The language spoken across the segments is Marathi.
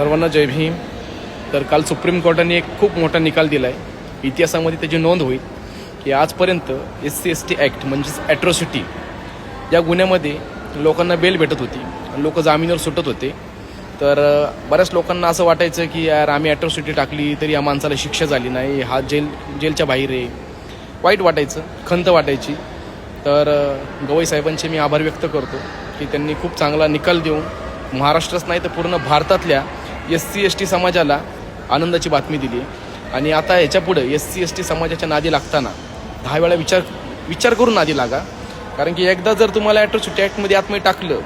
सर्वांना जय भीम. तर काल सुप्रीम कोर्टाने एक खूप मोठा निकाल दिला आहे इतिहासामध्ये त्याची नोंद होईल की आजपर्यंत S C S T act म्हणजेच ॲट्रॉसिटी या गुन्ह्यामध्ये लोकांना बेल भेटत होती. लोक जामीनवर सुटत होते. तर बऱ्याच लोकांना असं वाटायचं की यार आम्ही ॲट्रॉसिटी टाकली तरी या माणसाला शिक्षा झाली नाही. हा जेल जेलच्या बाहेर आहे. वाईट वाटायचं खंत वाटायची. तर गवई साहेबांचे मी आभार व्यक्त करतो की त्यांनी खूप चांगला निकाल देऊन महाराष्ट्रच नाही तर पूर्ण भारतातल्या एस सी एस टी समाजाला आनंदाची बातमी दिली आणि आता याच्यापुढं एस सी एस टी समाजाच्या नादी लागताना दहा वेळा विचार विचार करून नादी लागा. कारण की एकदा जर तुम्हाला ॲट्रोसिटी ॲक्टमध्ये आतमध्ये टाकलं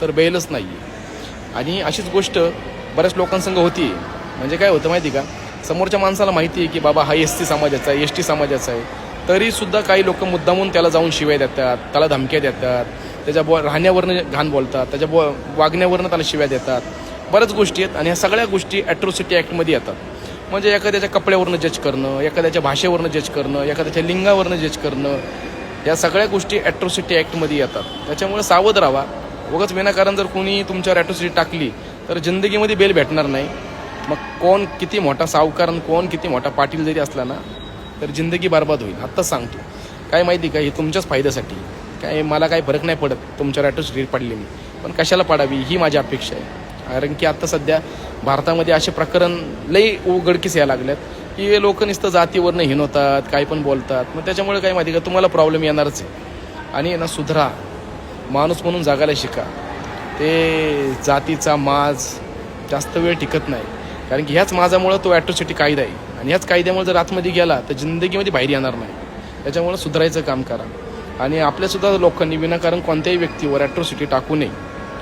तर बेलच नाही आहे आणि अशीच गोष्ट बऱ्याच लोकांसंग होती म्हणजे काय होतं माहिती का? समोरच्या माणसाला माहिती आहे की बाबा हा एस सी समाजाचा आहे एस टी समाजाचा आहे. तरीसुद्धा काही लोक मुद्दामून त्याला जाऊन शिव्या देतात त्याला धमक्या देतात त्याच्या बो राहण्यावरनं घाण बोलतात त्याच्या बो वागण्यावरनं त्याला शिव्या देतात. बऱ्याच गोष्टी आहेत आणि ह्या सगळ्या गोष्टी ॲट्रोसिटी ॲक्टमध्ये येतात. म्हणजे एखाद्याच्या कपड्यावरनं जज करणं एखाद्याच्या भाषेवरनं जज करणं एखाद्याच्या लिंगावरनं जज करणं या सगळ्या गोष्टी ॲट्रोसिटी ॲक्टमध्ये येतात. त्याच्यामुळे सावध राहा. उगाच विनाकारण जर कोणी तुमच्यावर ॲट्रोसिटी टाकली तर जिंदगीमध्ये बेल भेटणार नाही. मग कोण किती मोठा सावकार आणि कोण किती मोठा पाटील जरी असला ना तर जिंदगी बरबाद होईल. आत्ताच सांगतो. काय माहिती का हे तुमच्याच फायद्यासाठी. काय मला काही फरक नाही पडत तुमच्यावर ॲट्रोसिटी पडली मी पण कशाला पाडावी ही माझी अपेक्षा आहे. कारण की आता सध्या भारतामध्ये असे प्रकरण लई उघडकीस यायला लागल्यात की लोक नुसतं जातीवरनं हिनवतात काही पण बोलतात. मग त्याच्यामुळे काय माहिती का तुम्हाला प्रॉब्लेम येणारच आहे. आणि ना सुधरा. माणूस म्हणून जगायला शिका. ते जातीचा माज जास्त वेळ टिकत नाही. कारण की ह्याच माझामुळं तो ॲट्रोसिटी कायदा आहे. आणि ह्याच कायद्यामुळे जर आतमध्ये गेला तर जिंदगीमध्ये बाहेर येणार नाही. त्याच्यामुळं सुधारायचं काम करा. आणि आपल्यासुद्धा लोकांनी विनाकारण कोणत्याही व्यक्तीवर ॲट्रोसिटी टाकू नये.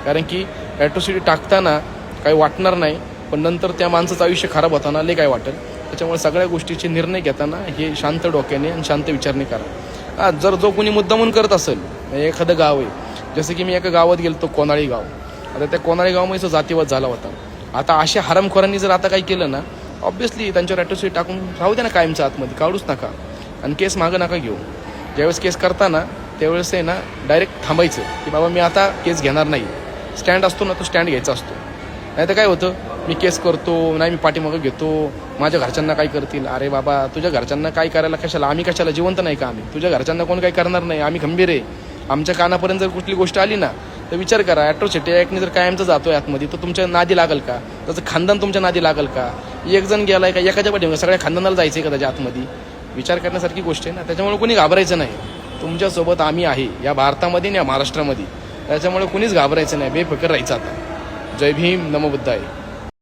कारण की ॲट्रोसिटी टाकताना काही वाटणार नाही पण नंतर त्या माणसाचं आयुष्य खराब होताना लय काय वाटेल. त्याच्यामुळे सगळ्या गोष्टीचे निर्णय घेताना हे शांत डोक्याने आणि शांत विचारणे करा. जर जो कोणी मुद्दामून करत असेल एखादं गाव आहे. जसं की मी एका गावात गेलो कोनाळी गाव. आता त्या कोनाळी गावामध्ये जो जातीवाद झाला होता. आता अशा हरामखोरांनी जर आता काही केलं ना ऑब्व्हियसली त्यांच्यावर ॲट्रोसिटी टाकून राहू द्या ना कायमच्या आतमध्ये काढूच नका. आणि केस मागं नका घेऊ. ज्यावेळेस केस करताना त्यावेळेस आहे ना डायरेक्ट थांबायचं की बाबा मी आता केस घेणार नाही. स्टँड असतो ना तो स्टँड घ्यायचा असतो. नाही तर काय होतं? मी केस करतो नाही मी पाठीमागं घेतो. माझ्या घरच्यांना काय करतील? अरे बाबा तुझ्या घरच्यांना काय करायला कशाला? आम्ही कशाला जिवंत नाही का आम्ही? तुझ्या घरच्यांना कोण काय करणार नाही? आम्ही खंबीर आहे. आमच्या कानापर्यंत जर कुठली गोष्ट आली ना तर विचार करा ॲट्रोसिटी ॲक्टने जर कायमचं जातोय आतमध्ये तर तुमच्या नादी लागल का? त्याचं खानदान तुमच्या नादी लागल का? एक जण गेलाय का? एखाद्या पाठी सगळ्या खानदानाला जायचं आहे का त्याच्या आतमध्ये? विचार करण्यासारखी गोष्ट आहे ना त्याच्यामुळे कोणी घाबरायचं नाही. तुमच्यासोबत आम्ही आहे या भारतामध्ये आणि या महाराष्ट्रामध्ये. त्याच्यामुळे कुणीच घाबरायचं नाही बेफिकर राहायचं आता. जय भीम नमबुद्धाय